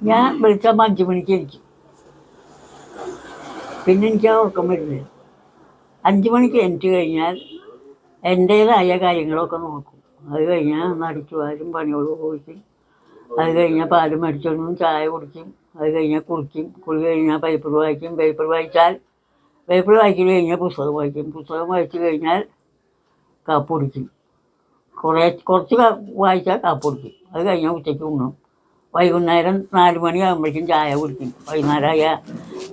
ഞാൻ വിളിച്ചാൽ അഞ്ച് മണിക്ക് ഇരിക്കും പിന്നെ എനിക്ക് ആ ഉറക്കം വരുന്നത് അഞ്ച് മണിക്ക് എനിക്ക് കഴിഞ്ഞാൽ എന്റേതായ കാര്യങ്ങളൊക്കെ നോക്കും. അത് കഴിഞ്ഞാൽ ഒന്ന് അടിച്ചു വാരും പണിയോട് പോയിട്ട് അത് കഴിഞ്ഞാൽ പാൽ മേടിച്ചോണ്ടും ചായ കുടിക്കും അത് കഴിഞ്ഞാൽ കുളിക്കും. കുളി കഴിഞ്ഞാൽ പേപ്പർ വായിക്കും. പേപ്പർ വായിച്ചാൽ പേപ്പർ വായിക്കൽ കഴിഞ്ഞാൽ പുസ്തകം വായിക്കും. പുസ്തകം വായിച്ചു കഴിഞ്ഞാൽ കാപ്പ് കുടിക്കും. കുറേ കുറച്ച് വായിച്ചാൽ കാപ്പ് കുടിക്കും. അത് കഴിഞ്ഞാൽ ഉച്ചയ്ക്ക് ഉണ്ണും. വൈകുന്നേരം നാല് മണിയാകുമ്പോഴേക്കും ചായ കുടിക്കും. വൈകുന്നേരമായ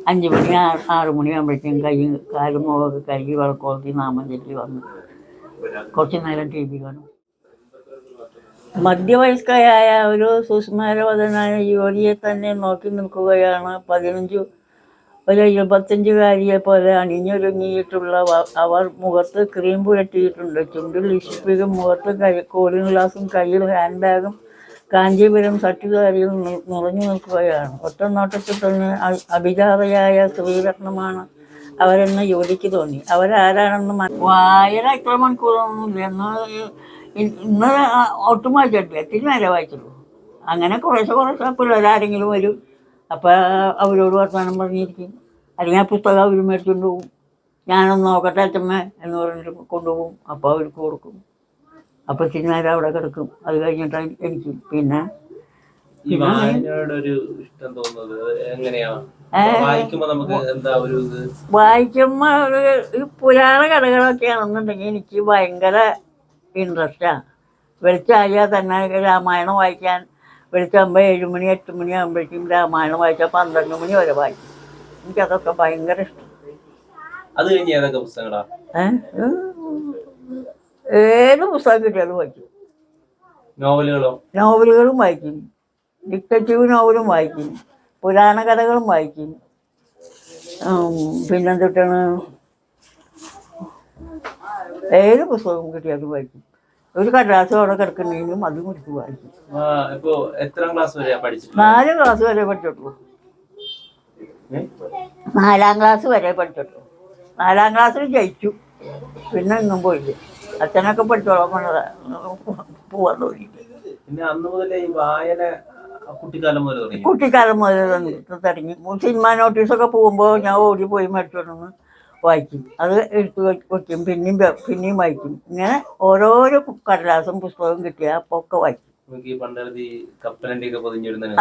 അഞ്ച് മണി ആറ് മണിയാകുമ്പോഴേക്കും കൈ കാലും മുഖമൊക്കെ കഴുകി വിളക്കോക്കി നാമം ചൊല്ലി വന്ന്. കുറച്ച് നേരം ടി വി കാണും. മധ്യവയസ്കയായ ഒരു സുസ്മാരവതനായ യുവതിയെ തന്നെ നോക്കി നിൽക്കുകയാണ് പതിനഞ്ചു ഒരു ഇരുപത്തഞ്ചുകാരിയെ പോലെ അണിഞ്ഞൊരുങ്ങിയിട്ടുള്ള അവർ മുഖത്ത് ക്രീം പുരട്ടിയിട്ടുണ്ട്. ചുണ്ടിൽ ലിപ്സ്റ്റിക്കും മുഖത്ത് കൈ കൂളിംഗ് ഗ്ലാസും കയ്യിൽ ഹാൻഡ് ബാഗും കാഞ്ചീപുരം സട്ടുകാരിയിൽ നിറഞ്ഞു നിൽക്കുകയാണ്. ഒറ്റ നോട്ടത്തിൽ തന്നെ അഭിജാതയായ സ്ത്രീരത്നമാണ് അവരെന്ന് യുവതിക്ക് തോന്നി. അവരാരാണെന്ന് വായന എത്ര മണിക്കൂറൊന്നുമില്ല. എന്ന് ഇന്ന് ഒട്ടും വായിച്ചിട്ടില്ല. എത്തിരി നേരെ വായിച്ചുള്ളൂ അങ്ങനെ കുറേശ്ശെ കുറേശ്ശെ പിള്ളേരാരെങ്കിലും വരും. അപ്പോൾ അവരോട് വർത്തമാനം പറഞ്ഞിരിക്കും. അല്ലെങ്കിൽ ആ പുസ്തകം അവർ മേടിച്ചുകൊണ്ട് പോകും ഞാനൊന്ന് നോക്കട്ടെ അച്ഛമ്മ എന്ന് പറഞ്ഞിട്ട് കൊണ്ടുപോകും. അപ്പോൾ അവർക്ക് കൊടുക്കും. അപ്പോൾ ഇത്തിരി നേരം അവിടെ കിടക്കും. അത് കഴിഞ്ഞിട്ട് എനിക്ക് പിന്നെ ഈ ഇഷ്ടം തോന്നുന്നത് അത് എങ്ങനെയാ? വായിക്കുമ്പോ നമുക്ക് എന്താ ഒരു ഇത്? ഒരു പുരാണ കഥകളൊക്കെ ആണെന്നുണ്ടെങ്കിൽ എനിക്ക് ഭയങ്കര ഇൻട്രസ്റ്റാ. വെളിച്ചായാൽ തന്നെ രാമായണം വായിക്കാൻ. വെളിച്ചാകുമ്പോൾ ഏഴുമണി എട്ട് മണി ആകുമ്പോഴേക്കും രാമായണം വായിച്ചാൽ പന്ത്രണ്ട് മണി വരെ വായിക്കും. എനിക്കതൊക്കെ ഭയങ്കര ഇഷ്ടം. അത് കഴിഞ്ഞ് ഏതൊക്കെ പുസ്തകങ്ങളാ? ഏത് പുസ്തകം കിട്ടിയാലും വായിക്കും? നോവലുകളോ? നോവലുകളും വായിക്കും. ഡിറ്റക്റ്റീവ് നോവലും വായിക്കും. പുരാണ കഥകളും വായിക്കും. പിന്നെന്തൊട്ടാണ് ഏത് പുസ്തകവും കിട്ടിയാലും വായിക്കും. ഒരു കടലാസ് അവിടെ കിടക്കുന്നെങ്കിലും അതും എടുത്ത് വായിക്കും. എത്രാം ക്ലാസ് വരെ നാല് ക്ലാസ് വരെ പഠിച്ചിട്ടുള്ളൂ. നാലാം ക്ലാസ് വരെ പഠിച്ചിട്ടുള്ളൂ. നാലാം ക്ലാസ്സിൽ ജയിച്ചു. പിന്നെ എങ്ങും പോയില്ല. അച്ഛനൊക്കെ പഠിച്ചോളാം പോവാൻ തോന്നി പിന്നെ അന്ന് മുതലേ ഈ വായന കുട്ടിക്കാലം മുതൽ തുടങ്ങി. കുട്ടിക്കാലം മുതൽ തുടങ്ങി സിനിമ നോട്ടീസൊക്കെ പോകുമ്പോൾ ഞാൻ ഓടി പോയി മേടിച്ചോണ്ടെന്ന് വായിക്കും. അത് എടുത്ത് വയ്ക്കും പിന്നെയും പിന്നെയും വായിക്കും. ഇങ്ങനെ ഓരോരോ കടലാസും പുസ്തകവും കിട്ടിയ അപ്പോൾ ഒക്കെ വായിക്കും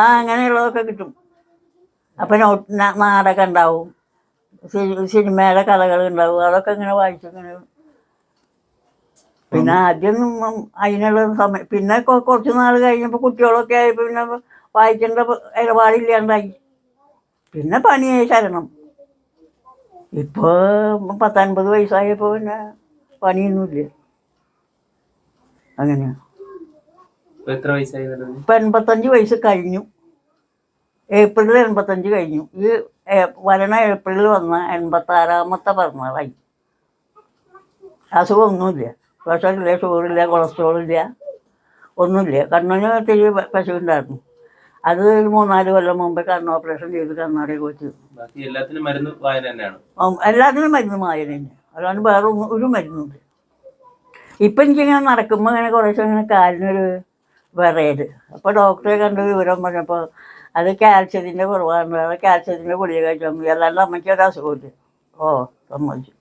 ആ അങ്ങനെയുള്ളതൊക്കെ കിട്ടും. അപ്പം നോട്ട് നാടകം ഉണ്ടാവും. സിനിമയുടെ കഥകൾ ഉണ്ടാവും. അതൊക്കെ ഇങ്ങനെ വായിച്ചു ഇങ്ങനെ പിന്നെ ആദ്യം അതിനുള്ള സമയം പിന്നെ കുറച്ച് നാൾ കഴിഞ്ഞപ്പോൾ കുട്ടികളൊക്കെ ആയി പിന്നെ വായിക്കേണ്ട ഇടപാടില്ലാണ്ടായി. പിന്നെ പണിയായി ശരണം. ഇപ്പോൾ പത്തൊൻപത് വയസ്സായപ്പോൾ പിന്നെ പണിയൊന്നുമില്ല അങ്ങനെയാണ് ഇപ്പൊ എൺപത്തഞ്ച് വയസ്സ് കഴിഞ്ഞു. ഏപ്രിലിൽ എൺപത്തഞ്ച് കഴിഞ്ഞു. ഈ വരണ ഏപ്രിലിൽ വന്ന എൺപത്താറാമത്തെ പിറന്നാളായി. അസുഖമൊന്നുമില്ല. പ്രഷറില്ല ഷുഗറില്ല കൊളസ്ട്രോളില്ല ഒന്നുമില്ല. കണ്ണിന് തിരി പശു ഉണ്ടായിരുന്നു അത് ഒരു മൂന്നാൽ കൊല്ലം മുമ്പ് കണ്ണ് ഓപ്പറേഷൻ ചെയ്ത് കണ്ണാടിയൊക്കെ വെച്ചു എല്ലാത്തിനും മരുന്ന് വായന തന്നെയാണ്. എല്ലാത്തിനും മരുന്ന് മായന തന്നെ. അതാണ് വേറെ ഒരു മരുന്നുണ്ട് ഇപ്പം എനിക്കിങ്ങനെ നടക്കുമ്പോൾ ഇങ്ങനെ കുറേശ്ശെ ഇങ്ങനെ കാലിനൊരു വിറയൽ. അപ്പോൾ ഡോക്ടറെ കണ്ട് വിവരം പറഞ്ഞപ്പോൾ അത് കാൽസ്യത്തിന്റെ കുറവാണ്. വേറെ കാൽസ്യത്തിന്റെ ഗുളിക കഴിച്ചാൽ മതി. അല്ലാണ്ട് അമ്മയ്ക്ക് ഒരു അസുഖമില്ല ഓ സമ്മതിച്ചു.